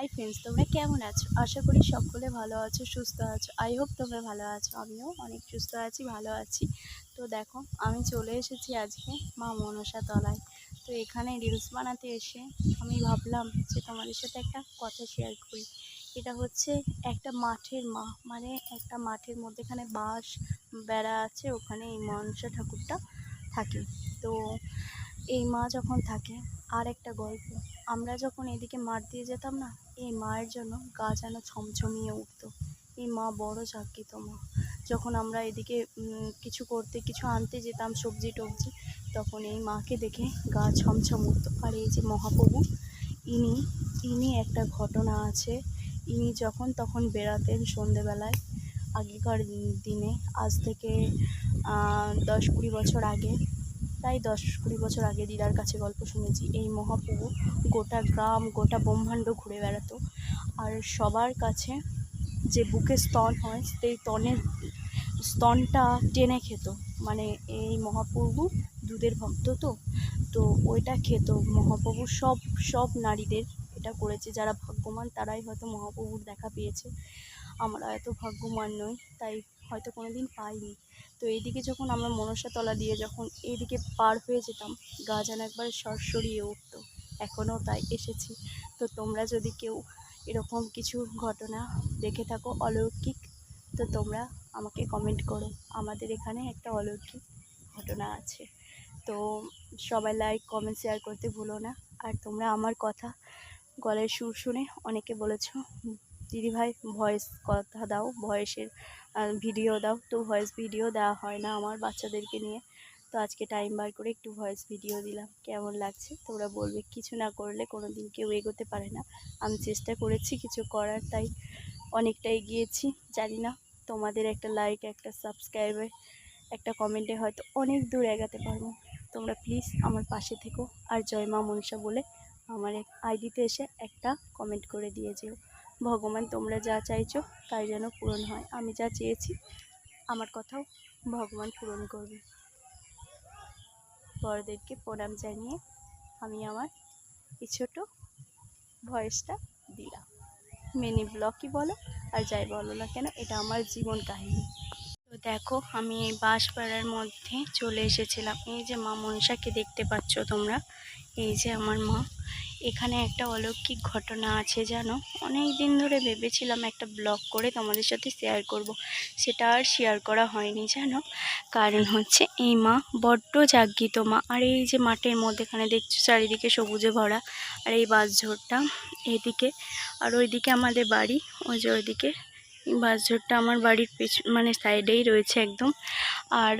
Hi friends তোমরা কেমন আছো? আশা করি সকলে ভালো আছো, সুস্থ আছো। আই হোপ তোমরা ভালো আছো, আমিও অনেক সুস্থ আছি, ভালো আছি। তো দেখো, আমি চলে এসেছি আজকে মা মনসা তলায়। তো এখানে রিলস বানাতে এসে আমি ভাবলাম যে তোমাদের সাথে একটা কথা শেয়ার করি। এটা হচ্ছে একটা মাঠের মা মানে একটা মাঠের মধ্যেখানে বাঁশ বেড়া আছে ওখানে এই মনসা ঠাকুরটা থাকে। তো এই মা যখন থাকে, আর একটা গল্প। আমরা যখন এদিকে মাঠ দিয়ে যেতাম না, এই মায়ের জন্য গা যেন ছমছমিয়ে উঠতো। এই মা বড় জাগ্রত মা। যখন আমরা এদিকে কিছু করতে, কিছু আনতে যেতাম সবজি টবজি, তখন এই মাকে দেখে গা ছমছম উঠতো। আর এই যে মহাপ্রভু, ইনি ইনি একটা ঘটনা আছে। ইনি যখন তখন বেড়াতেন সন্ধেবেলায়, আগেকার দিনে, আজ থেকে দশ কুড়ি বছর আগে প্রায় দশ কুড়ি বছর আগে দিদার কাছে গল্প শুনেছি, এই মহাপ্রভু গোটা গ্রাম, গোটা ব্রহ্মাণ্ড ঘুরে বেড়াতো। আর সবার কাছে যে বুকে স্তন হয়, সেই স্তনের, স্তনটা টেনে খেত। মানে এই মহাপ্রভু দুধের ভক্ত তো তো ওইটা খেত। মহাপ্রভু সব সব নারীদের এটা করেছে। যারা ভাগ্যবান, তারাই হয়তো মহাপ্রভুর দেখা পেয়েছে। আমরা এত ভাগ্যবান নই, তাই হয়তো কোনো দিন পাইনি। তো এইদিকে যখন আমরা মনসা তলা দিয়ে যখন এইদিকে পার হয়ে যেতাম, গা যেন একবার সরসরিয়ে উঠতো। এখনও তাই এসেছি। তো তোমরা যদি কেউ এরকম কিছু ঘটনা দেখে থাকো অলৌকিক, তো তোমরা আমাকে কমেন্ট করো। আমাদের এখানে একটা অলৌকিক ঘটনা আছে। তো সবাই লাইক কমেন্ট শেয়ার করতে ভুলো না। আর তোমরা আমার কথা গলার সুর শুনে অনেকে বলেছ দিদিভাই ভয়েস কথা দাও ভয়েসের ভিডিও দাও। তো ভয়েস ভিডিও দেওয়া হয় না আমার বাচ্চাদেরকে নিয়ে। তো আজকে টাইম বার করে একটু ভয়েস ভিডিও দিলাম, কেমন লাগছে? তোমরা বলবে, কিছু না করলে কোনো দিন কেউ এগোতে পারে না। আমি চেষ্টা করেছি, কিছু করার, তাই অনেকটা এগিয়েছি। জানি না তোমাদের একটা লাইক একটা সাবস্ক্রাইবে একটা কমেন্টে হয়তো অনেক দূর এগাতে পারব। তোমরা প্লিজ আমার পাশে থেকো। আর জয় মা মনসা বলে আমার এক আইডিতে এসে একটা কমেন্ট করে দিয়ে যেও। ভগবান তোমরা যা চাইছো তাই যেন পূরণ হয়। আমি যা চেয়েছি, আমার কথাও ভগবান পূরণ করবে। বড়দেরকে প্রণাম জানিয়ে আমি আমার এই ছোট ভয়েসটা দিলাম। মিনি ব্লগই বলো আর যাই বলো না কেন, এটা আমার জীবন কাহিনী। তো দেখো, আমি এই বাঁশপাড়ার মধ্যে চলে এসেছিলাম। এই যে মা মনসাকে দেখতে পাচ্ছ তোমরা, এই যে আমার মা। এখানে একটা অলৌকিক ঘটনা আছে জানো? অনেক দিন ধরে ভেবেছিলাম একটা ব্লগ করে তোমাদের সাথে শেয়ার করব। সেটা আর শেয়ার করা হয়নি, জানো? কারণ হচ্ছে এই মা বড্ড জাগৃত মা। আর এই যে মাঠের মধ্যেখানে দেখছ চারিদিকে সবুজে ভরা। আর এই বাস ঝোরটা এদিকে আর ওইদিকে আমাদের বাড়ি, ওই যে ওইদিকে বাঁশঝোড়টা আমার বাড়ির পেছ মানে সাইডেই রয়েছে একদম। আর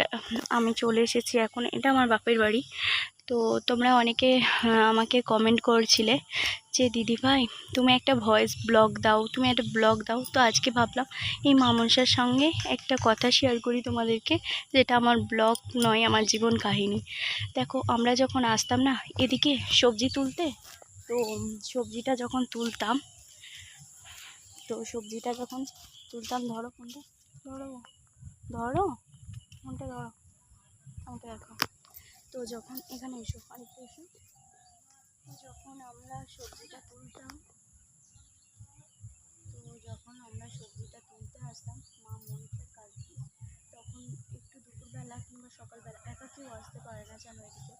আমি চলে এসেছি এখন, এটা আমার বাপের বাড়ি। তো তোমরা অনেকে আমাকে কমেন্ট করছিলে যে, দিদি ভাই, তুমি একটা ভয়েস ব্লগ দাও, তুমি একটা ব্লগ দাও। তো আজকে ভাবলাম, এই মামনসার সঙ্গে একটা কথা শেয়ার করি তোমাদেরকে, যেটা আমার ব্লগ নয়, আমার জীবন কাহিনী। দেখো, আমরা যখন আসতাম না, এদিকে সবজি তুলতে, তো সবজিটা যখন তুলতাম তো সবজিটা যখন তুলতাম, ধরো কোনটা? ধরো ধরো? ফোনটা ধরো? আমাকে দেখো তো যখন এখানে এসো আরেকটু এসো। যখন আমরা সবজিটা তুলতাম, তো যখন আমরা সবজিটা তুলতে আসতাম, মা মনসার কাজ তখন একটু দুপুরবেলা কিংবা সকালবেলা, একা কেউ আসতে পারে না জানো এদিকে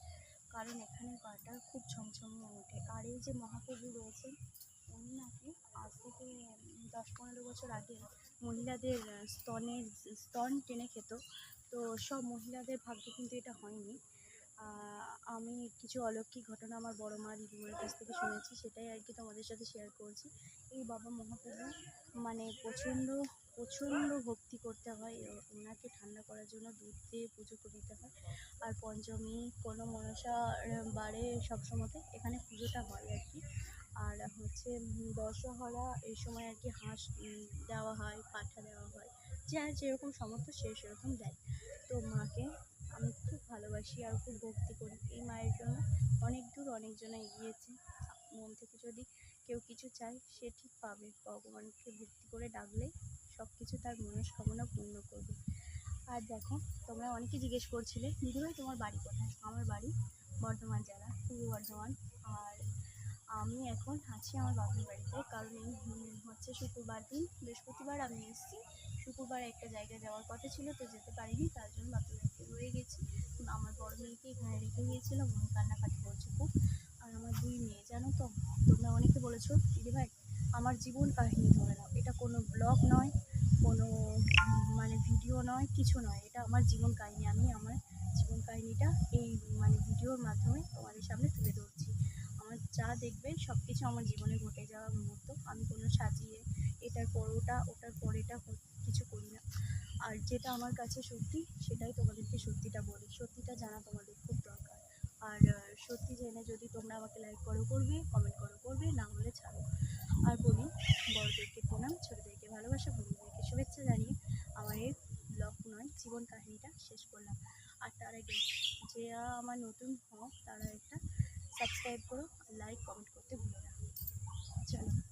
কারণ এখানে গাটা খুব ছমছমিয়ে ওঠে আর এই যে মহাপ্রভু রয়েছেন উনি নাকি আজ থেকে দশ পনেরো বছর আগে মহিলাদের স্তনের, স্তন টেনে খেত। তো সব মহিলাদের ভাগ্যে কিন্তু এটা হয়নি। আমি কিছু অলৌকিক ঘটনা আমার বড় মা দিদিমার কাছ থেকে শুনেছি, সেটাই আর কি তোমাদের সাথে শেয়ার করছি। এই বাবা মহাপ্রভু মানে প্রচণ্ড প্রচণ্ড ভক্তি করতে হয়। ওনাকে ঠান্ডা করার জন্য দুধ দিয়ে পুজো দিতে হয়। আর পঞ্চমী, কোনো মনসা বারে সবসময়তে এখানে পুজোটা হয় আর কি। আর হচ্ছে দশহরা এই সময় আর কি হাঁস দেওয়া হয়, পাঠা দেওয়া হয়। যার যেরকম সামর্থ্য সে সেরকম দেয়। তো মাকে আমি খুব ভালোবাসি আর খুব ভক্তি করি। এই মায়ের জন্য অনেক দূর অনেকজনে এগিয়েছে। মন থেকে যদি কেউ কিছু চায়, সে ঠিক পাবে। ভগবানকে ভক্তি করে ডাকলেই সব কিছু তার মনস্কামনা পূর্ণ করবে। আর দেখো, তোমরা অনেকে জিজ্ঞেস করছিলে, দিদিভাই, তোমার বাড়ি কোথায়? আমার বাড়ি বর্ধমান জেলা, পূর্ব বর্ধমান। আর আমি এখন আছি আমার বাপের বাড়িতে। কারণ এই হচ্ছে শুক্রবার দিন, বৃহস্পতিবার আমি এসেছি। শুক্রবার একটা জায়গায় যাওয়ার কথা ছিল, তো যেতে পারিনি, তার জন্য বাপের বাড়িতে রয়ে গেছি। আমার বড় মেয়েকে এখানে রেখে গিয়েছিলাম মন কান্নাকাটি করছে খুব। আর আমার দুই মেয়ে, জানো তো? তোমরা অনেকে বলেছ দিদি ভাই, আমার জীবন কাহিনী ধরে নাও। এটা কোনো ব্লগ নয়, কোনো মানে ভিডিও নয়, কিছু নয়। এটা আমার জীবন কাহিনী, আমি আমার জীবন কাহিনীটা এই মানে ভিডিওর মাধ্যমে তোমাদের সামনে তুলে ধরছি। আমার যা দেখবে সব কিছু আমার জীবনে ঘটে যাওয়া মুহূর্ত আমি কোনো সাজিয়ে এটার পর ওটা, ওটার পর এটা কিছু করি না। আর যেটা আমার কাছে সত্যি, সেটাই তোমাদেরকে সত্যিটা বলি। সত্যিটা জানা তোমাদের খুব দরকার। আর সত্যি জেনে যদি তোমরা আমাকে লাইক করো করবে কমেন্ট করো করবে, না হলে ছাড়ো। আর বলি, বড়দেরকে প্রণাম, ছোটদেরকে ভালোবাসা, বন্ধুদেরকে শুভেচ্ছা জানিয়ে আমার এই ব্লগ নয় জীবন কাহিনীটা শেষ করলাম। আর তার আগে, যে আমার নতুন হোক, তারা একটা সাবস্ক্রাইব করো লাইক কমেন্ট করতে ভুলো না। চলো।